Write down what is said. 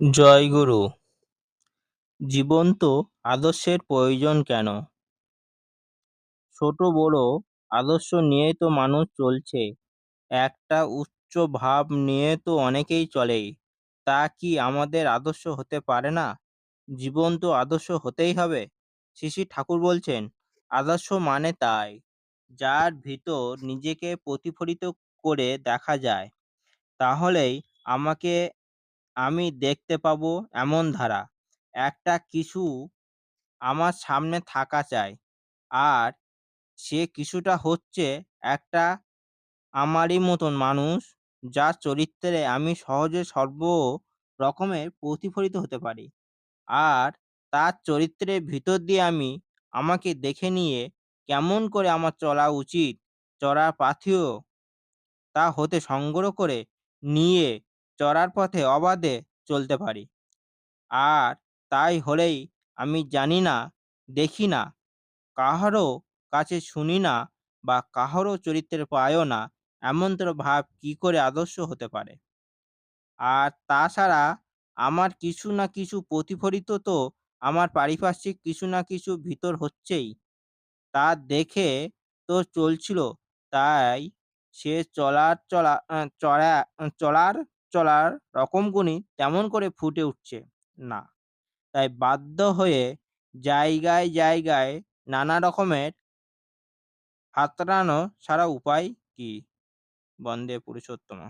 জয়গুরু জীবন্ত আদর্শের প্রয়োজন কেন? ছোট বড় আদর্শ নিয়েই তো মানুষ চলছে। একটা উচ্চ ভাব নিয়ে তো অনেকেই চলে তা কি আমাদের আদর্শ হতে পারে না? জীবন্ত আদর্শ হতেই হবে? শ্রী ঠাকুর বলছেন, আদর্শ মানে তাই, যার ভিতর নিজেকে প্রতিফলিত করে দেখা যায়। তাহলেই আমাকে আমি দেখতে পাবো এমন ধারা। একটা কিছু আমার সামনে থাকা চাই, আর সে কিছুটা হচ্ছে একটা আমারই মতন মানুষ যার চরিত্রে আমি সহজে সর্ব রকমের প্রতিফলিত হতে পারি। আর তার চরিত্রের ভিতর দিয়ে আমি আমাকে দেখে নিয়ে কেমন করে আমার চলা উচিত চলার পাথিও তা হতে সংগ্রহ করে নিয়ে চলার পথে অবাধে চলতে পারি। আর তাই হলেই আমি জানি না, দেখি না, কাহারও কাছে শুনি না বা কাহারও চরিত্রের পায়ও না, এমনতর ভাব কি করে আদর্শ হতে পারে? আর তাছাড়া আমার কিছু না কিছু প্রতিফলিত তো আমার পারিপার্শ্বিক কিছু না কিছু ভিতর হচ্ছেই। তা দেখে তো চলছিল, তাই সে চলার চলা চড়া, চলার চলার রকমগুনি তেমন করে ফুটে উঠছে না। তাই বাধ্য হয়ে জায়গায় জায়গায় নানা রকমের হাতড়ানো ছাড়া উপায় কি? বন্দে পুরুষোত্তম।